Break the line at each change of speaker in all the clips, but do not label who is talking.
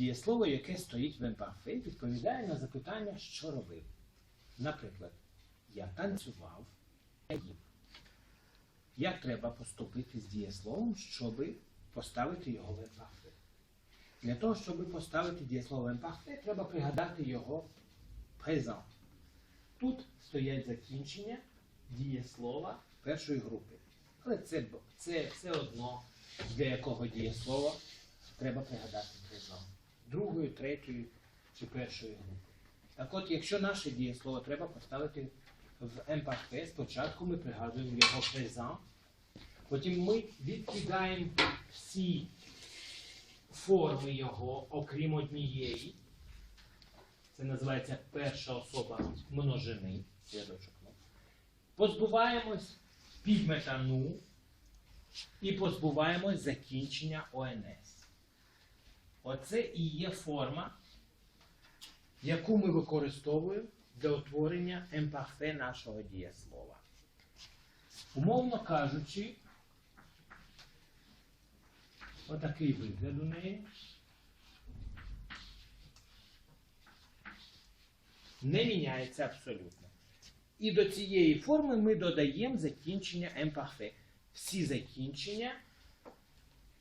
дієслово, яке стоїть в імперфе, відповідає на запитання, що робив. Наприклад, я танцював, я їв. Як треба поступити з дієсловом, щоб поставити його в імперфе? Для того, щоб поставити дієслово в імперфе, треба пригадати його презент. Тут стоять закінчення дієслова першої групи. Але це, це все одно для якого дієслова треба пригадати презент. Другої, третьої чи першої групи. Так от, якщо наше дієслово треба поставити в МПХ, спочатку ми пригадуємо його презент, потім ми відкидаємо всі форми його, окрім однієї. Це називається перша особа множини. Позбуваємось підмета ну і позбуваємось закінчення ОНС. Оце і є форма, яку ми використовуємо для утворення МПХ нашого дієслова. Умовно кажучи, отакий вигляд у неї. Не міняється абсолютно. І до цієї форми ми додаємо закінчення МПХ. Всі закінчення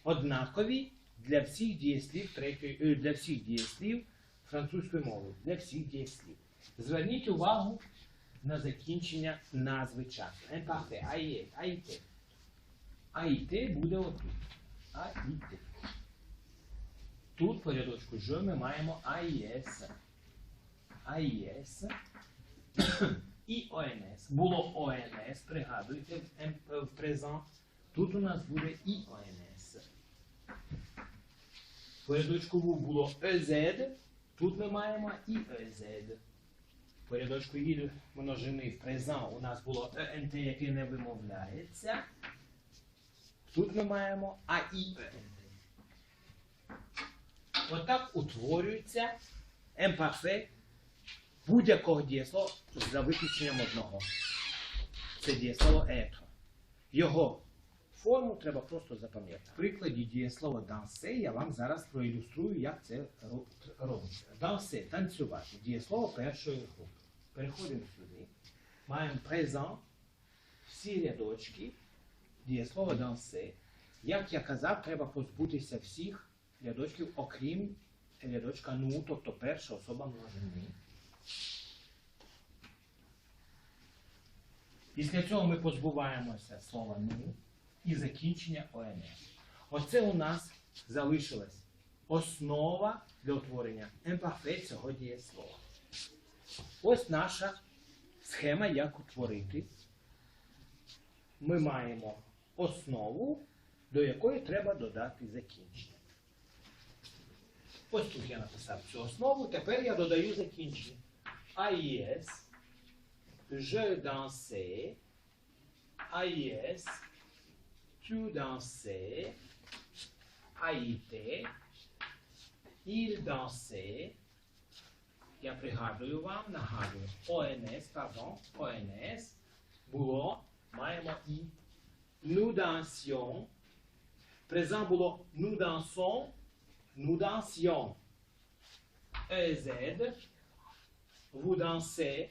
однакові для всіх дієслів е, для всіх дієслів французької мови, для всіх дієслів. Зверніть увагу на закінчення назви часу. МПХ, АІЕ, АІТ. АІТ буде отут. АІТ. Тут по рядочку Ж ми маємо АІС. АІС і ОНС. Було ОНС, пригадуйте, в, М- в презент. Тут у нас буде і ОНС. В було ЕЗ, тут ми маємо і ЕЗ. По рядочку І множини в презент у нас було ЕНТ, яке не вимовляється. Тут ми маємо АІ ЕНТ. Отак утворюється МПФ будь-якого дієслова за виключенням одного. Це дієслово етро. Його форму треба просто запам'ятати. В прикладі дієслова дансе я вам зараз проілюструю, як це робиться. Дансе танцювати. Дієслово першої групи. Переходимо сюди. Маємо презент, всі рядочки, дієслово дансе. Як я казав, треба позбутися всіх рядочків, окрім рядочка ну, тобто перша особа множини. Після цього ми позбуваємося слова ну і закінчення ОНС. Оце у нас залишилась основа для утворення МПФ цього дієслова. Ось наша схема, як утворити. Ми маємо основу, до якої треба додати закінчення. Ось тут я написав цю основу, тепер я додаю закінчення. AIS, je dansais, AIS, tu dansais, AIT, il dansait. Я пригадую вам, нагадую, ОНС, пардон, ОНС було, маємо і nous dansions. Презент було nous dansons, nous dansions. EZ, vous dansez,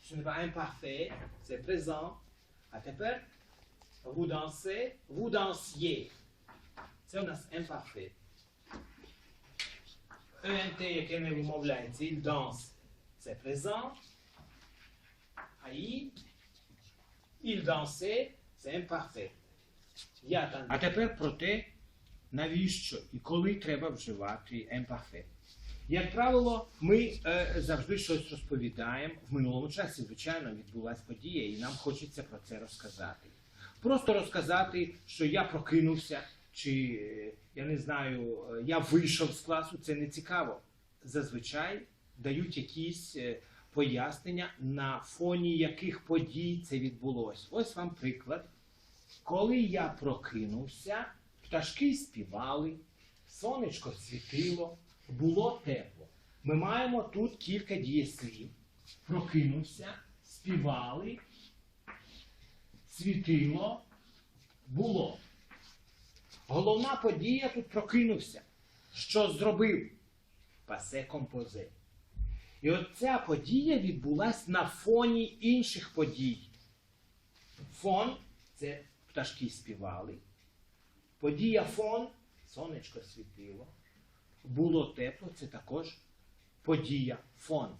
ce n'est pas imparfait, c'est présent. А тепер vous dansez, vous dansiez. Це у нас imparfait. ENT, яке не вимовляється, il danse, це présent. А і il dansait, це imparfait. А тепер про те, навіщо і коли треба вживати емпафе. Як правило, ми е, завжди щось розповідаємо. В минулому часі, звичайно, відбулася подія, і нам хочеться про це розказати. Просто розказати, що я прокинувся, чи е, я не знаю, е, я вийшов з класу, це не цікаво. Зазвичай дають якісь е, пояснення, на фоні яких подій це відбулося. Ось вам приклад. Коли я прокинувся, пташки співали, сонечко світило, було тепло. Ми маємо тут кілька дієслів. Прокинувся, співали, світило, було. Головна подія тут прокинувся. Що зробив? пасе композе. І от ця подія відбулась на фоні інших подій. Фон це пташки співали. Подія фон, сонечко світило. Було тепло, це також подія фон.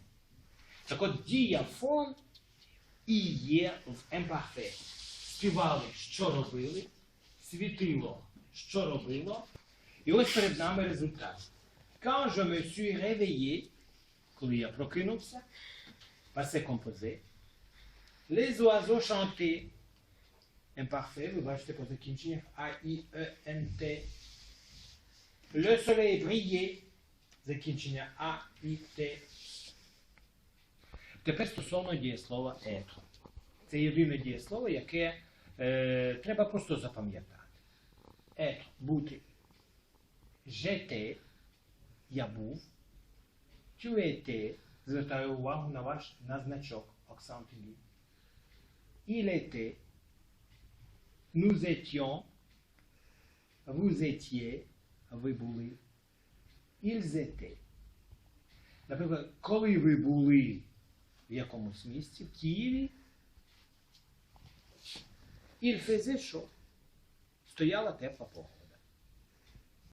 Так от дія фон і є в емпафе. Співали, що робили, світило, що робило. І ось перед нами результат. Quand je me suis коли я прокинувся, passé composé, les oiseaux chantaient, imparfait, ви бачите по закінченнях Т. Le soleil brillait, закінчення Т. Тепер стосовно дієслова être. Це єдине дієслово, яке е, треба просто запам'ятати. Être, бути. J'étais, я був. Étais, звертаю увагу на ваш на значок Оксан тобі. Il nous étions, vous étiez, ви були. Ils étaient. Наприклад, коли ви були в якомусь місці, в Києві, il faisait chaud. Стояла тепла погода.